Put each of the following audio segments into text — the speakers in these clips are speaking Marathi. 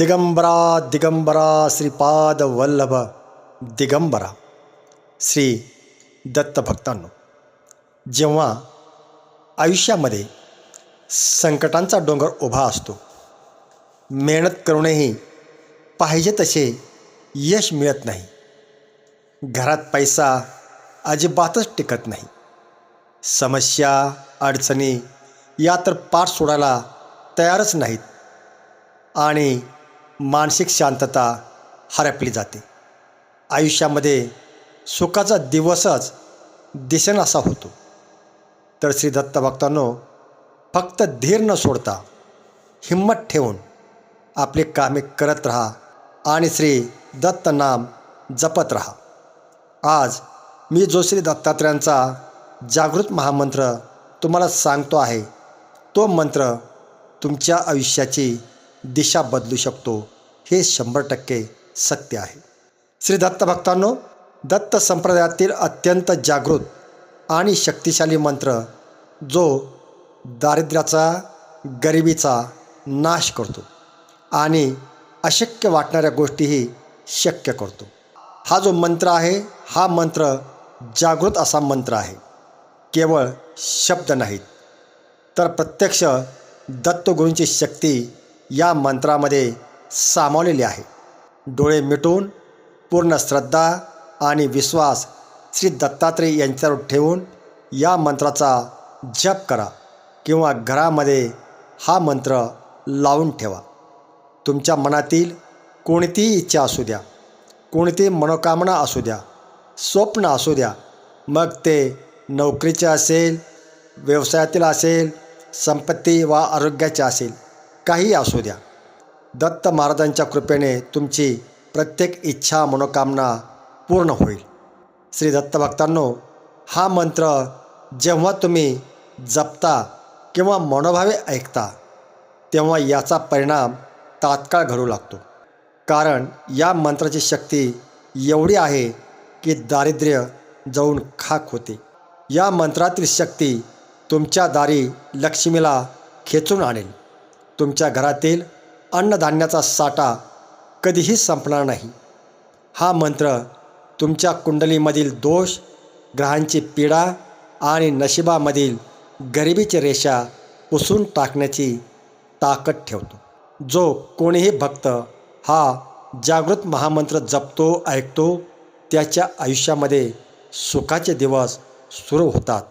दिगंबरा दिगंबरा श्रीपाद वल्लभ दिगंबरा। श्री दत्तभक्तांनो जेव्हा आयुष्यामध्ये संकटांचा डोंगर उभा असतो मेहनत करूनही पाहिजे तसे यश मिळत नाही. घरात पैसा अजिबातच टिकत नाही. समस्या अडचणी या तर पाठ सोडायला तयारच नाहीत. आणि मानसिक शांतता हरपली जाते. आयुष्यामध्ये सुखाचा दिवसच दिसेनासा होतो. तर श्री दत्त भक्तांनो फक्त धीर न सोडता हिंमत ठेवून आपली कामे करत राहा आणि श्री दत्त नाम जपत राहा. आज मी जो श्री दत्तात्रयांचा जागृत महामंत्र तुम्हाला सांगतो आहे. तो मंत्र तुमच्या आयुष्याची दिशा बदलू शकतो. हे शंभर टक्के सत्य आहे. श्री दत्त भक्तांनो दत्त संप्रदायातील अत्यंत जागृत आणि शक्तिशाली मंत्र जो दारिद्र्याचा गरिबीचा नाश करतो आणि अशक्य वाटणाऱ्या गोष्टीही शक्य करतो. हा जो मंत्र आहे हा मंत्र जागृत असा मंत्र आहे. केवळ शब्द नाहीत तर प्रत्यक्ष दत्तगुरूंची शक्ती या मंत्रामध्ये सामावलेली आहे. डोळे मिटून पूर्ण श्रद्धा आणि विश्वास श्री दत्तात्रय यांच्यावर ठेवून या मंत्राचा जप करा किंवा घरामध्ये हा मंत्र लावून ठेवा. तुमच्या मनातील कोणतीही इच्छा असू द्या कोणती मनोकामना असू द्या स्वप्न असू द्या मग ते नोकरीचे असेल व्यवसायातील असेल संपत्ती वा आरोग्याचे असेल काही असू द्या. दत्त महाराजांच्या कृपेने तुमची प्रत्येक इच्छा मनोकामना पूर्ण होईल. श्री दत्त भक्तांनो हा मंत्र जेव्हा तुम्ही जपता किंवा मनोभावे ऐकता तेव्हा याचा परिणाम तात्काळ घडू लागतो. कारण या मंत्राची शक्ती एवढी आहे की दारिद्र्य जाऊन खाक होते. या मंत्रातील शक्ती तुमच्या दारी लक्ष्मीला खेचून आणेल. तुमच्या घरातील अन्नधान्याचा साठा कधीही संपणार नाही. हा मंत्र तुमच्या कुंडलीमधील दोष ग्रहांची पीडा आणि नशिबामधील गरिबीची रेषा पुसून टाकण्याची ताकद ठेवतो. जो कोणीही भक्त हा जागृत महामंत्र जपतो ऐकतो त्याच्या आयुष्यामध्ये सुखाचे दिवस सुरू होतात.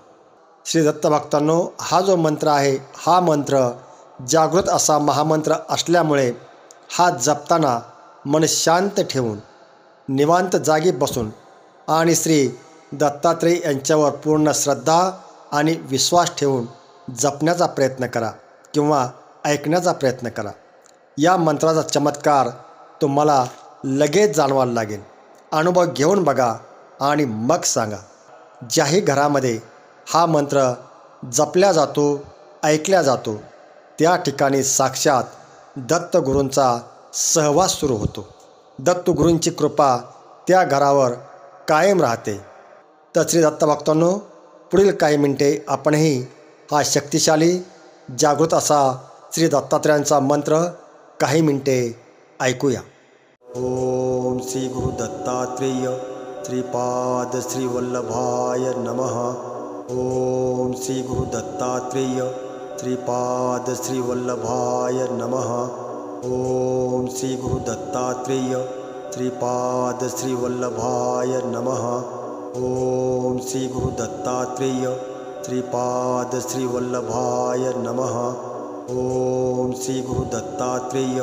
श्री दत्तभक्तांनो हा जो मंत्र आहे हा मंत्र जागृत असा महामंत्र असल्यामुळे हा जपताना मन शांत ठेवून निवांत जागी बसून आणि श्री दत्तात्रय यांच्यावर पूर्ण श्रद्धा आणि विश्वास ठेवून जपण्याचा प्रयत्न करा किंवा ऐकण्याचा प्रयत्न करा. या मंत्राचा चमत्कार तुम्हाला लगेच जाणवायला लागेल. अनुभव घेऊन बघा आणि मग सांगा. ज्याही घरामध्ये हा मंत्र जपल्या जातो ऐकल्या जातो त्या ठिकाणी साक्षात दत्तगुरूंचा सहवास सुरू होतो. दत्तगुरूंची कृपा त्या घरावर कायम राहते. तर श्री दत्तभक्तांनो पुढील काही मिनटे आपणही हा शक्तिशाली जागृत असा श्री दत्तात्रयांचा मंत्र काही मिनटे ऐकूया. ओम श्री गुरु दत्तात्रेय श्रीपाद श्रीवल्लभाय नम नमः. ओम श्री गुरु दत्तात्रेय श्रीपादश्रीवल्लभाय नमः। ॐ श्रीगुरुदत्तात्रेय श्रीपादश्रीवल्लभाय नमः। ॐ श्रीगुरुदत्तात्रेय श्रीपादश्रीवल्लभाय नमः। ॐ श्रीगुरुदत्तात्रेय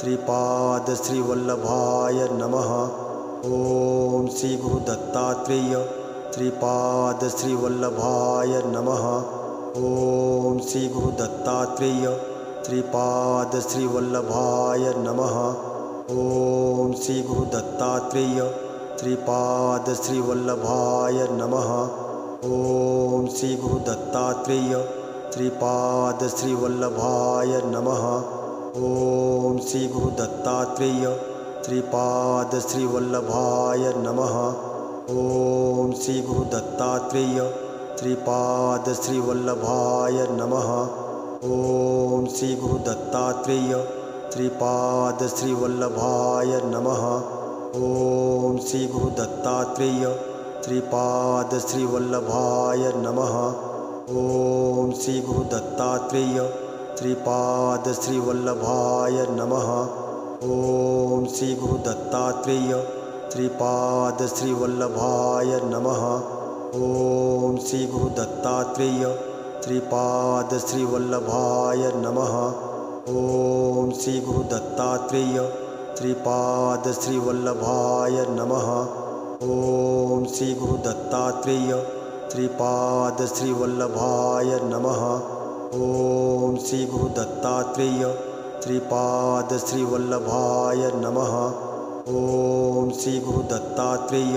श्रीपादश्रीवल्लभाय नमः। ॐ श्रीगुरुदत्तात्रेय श्रीपादश्रीवल्लभाय नमः। ॐ श्रीगुरुदत्तात्रेय श्रीपादश्रीवल्लभाय नमः। ॐ श्रीगुरुदत्तात्रेय श्रीपादश्रीवल्लभाय नमः। ॐ श्रीगुरुदत्तात्रेय श्रीपादश्रीवल्लभाय नमः। ॐ श्रीगुरुदत्तात्रेय श्रीपादश्रीवल्लभाय नमः। ॐ श्रीगुरुदत्तात्रेय श्रीपाद श्री वल्लभाय नमः ओम श्री गुरु दत्तात्रेय श्रीपाद श्रीवल्लभाय नमः ॐ श्रीगुरु दत्तात्रेय श्रीपाद श्रीवल्लभाय नमः ॐ श्रीगुरु दत्तात्रेय श्रीपाद श्रीवल्लभाय नमः ॐ श्रीगुरु दत्तात्रेय श्रीपाद श्रीवल्लभाय नमः ॐ श्रीगुरु दत्तात्रेय श्रीपाद श्रीवल्लभाय नमः। ॐ श्रीगुरु दत्तात्रेय श्रीपाद श्रीवल्लभाय नमः। ॐ श्रीगुरु दत्तात्रेय श्रीपाद श्रीवल्लभाय नमः। ॐ श्रीगुरु दत्तात्रेय श्रीपाद श्रीवल्लभाय नमः। ॐ श्रीगुरु दत्तात्रेय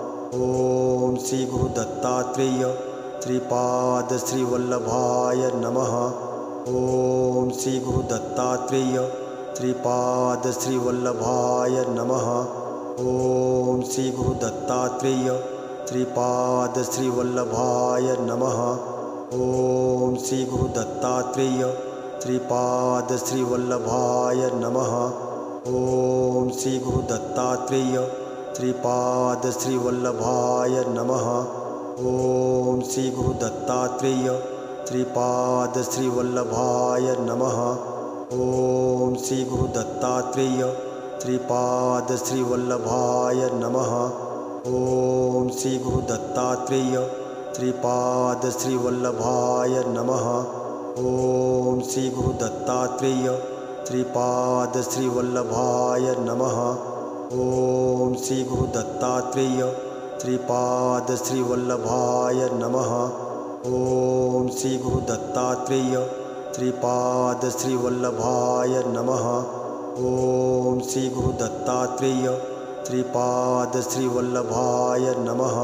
ॐ श्रीगुरुदत्तात्रेय श्रीपादश्रीवल्लभाय नमः। ॐ श्रीगुरुदत्तात्रेय श्रीपादश्रीवल्लभाय नमः। ॐ श्रीगुरुदत्तात्रेय श्रीपादश्रीवल्लभाय नमः। ॐ श्रीगुरुदत्तात्रेय श्रीपादश्रीवल्लभाय नमः। ॐ श्रीगुरुदत्तात्रेय दत्तात्रेय श्रीपाद श्रीवल्लभाय नमः ॐ श्रीगुरु दत्तात्रेय श्रीपाद श्रीवल्लभाय नमः ॐ श्रीगुरु दत्तात्रेय श्रीपाद श्रीवल्लभाय नमः ॐ श्रीगुरु दत्तात्रेय श्रीपाद श्रीवल्लभाय नमः ॐ श्रीगुरु दत्तात्रेय श्रीपाद श्रीवल्लभाय नमः ॐ श्रीगुरुदत्तात्रेय श्रीपादश्रीवल्लभाय नमः। ॐ श्रीगुरुदत्तात्रेय श्रीपादश्रीवल्लभाय नमः। ॐ श्रीगुरुदत्तात्रेय श्रीपादश्रीवल्लभाय नमः।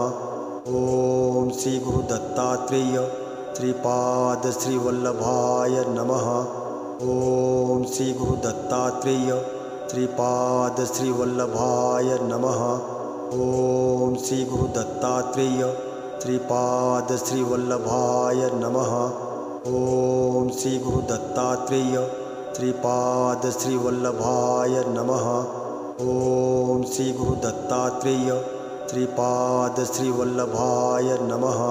ॐ श्रीगुरुदत्तात्रेय श्रीपादश्रीवल्लभाय नमः। ॐ श्रीगुरुदत्तात्रेय दत्तात्रेय श्रीपाद श्रीवल्लभाय नमः। ॐ श्रीगुरु दत्तात्रेय श्रीपाद श्रीवल्लभाय नमः। ॐ श्रीगुरु दत्तात्रेय श्रीपाद श्रीवल्लभाय नमः। ॐ श्रीगुरु दत्तात्रेय श्रीपाद श्रीवल्लभाय नमः।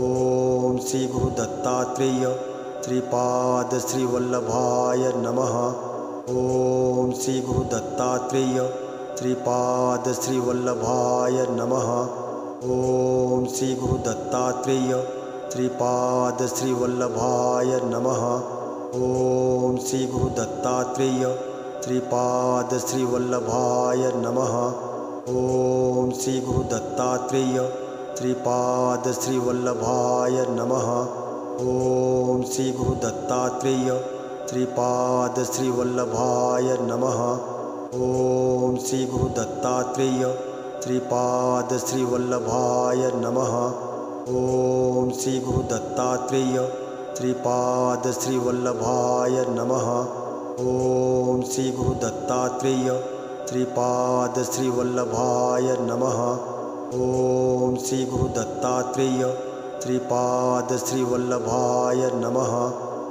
ॐ श्रीगुरु दत्तात्रेय श्रीपाद श्रीवल्लभाय नमः। ॐ श्रीगुरुदत्तात्रेय श्रीपादश्रीवल्लभाय नमः। ॐ श्रीगुरुदत्तात्रेय श्रीपादश्रीवल्लभाय नमः। ॐ श्रीगुरुदत्तात्रेय श्रीपादश्रीवल्लभाय नमः। ॐ श्रीगुरुदत्तात्रेय श्रीपादश्रीवल्लभाय नमः। ॐ श्रीगुरुदत्तात्रेय दत्तात्रेय श्रीपाद श्रीवल्लभाय नमः। ॐ श्रीगुरु दत्तात्रेय श्रीपाद श्रीवल्लभाय नमः। ॐ श्रीगुरु दत्तात्रेय श्रीपाद श्रीवल्लभाय नमः। ॐ श्रीगुरु दत्तात्रेय श्रीपाद श्रीवल्लभाय नमः। ॐ श्रीगुरु दत्तात्रेय श्रीपाद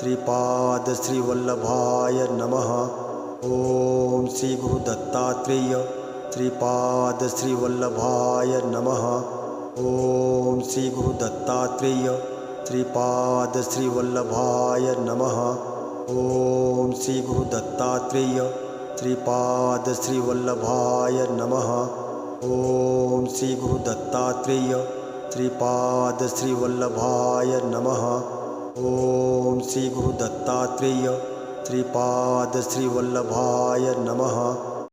श्रीपादश्रीवल्लभाय नमः। ॐ श्रीगुरुदत्तात्रेय श्रीपादश्रीवल्लभाय नमः। ॐ श्रीगुरुदत्तात्रेय श्रीपादश्रीवल्लभाय नमः। ॐ श्रीगुरुदत्तात्रेय श्रीपादश्रीवल्लभाय नमः। ॐ श्रीगुरुदत्तात्रेय श्रीपादश्रीवल्लभाय नमः। ॐ श्रीगुरुदत्तात्रेय श्रीपादश्रीवल्लभाय नमः।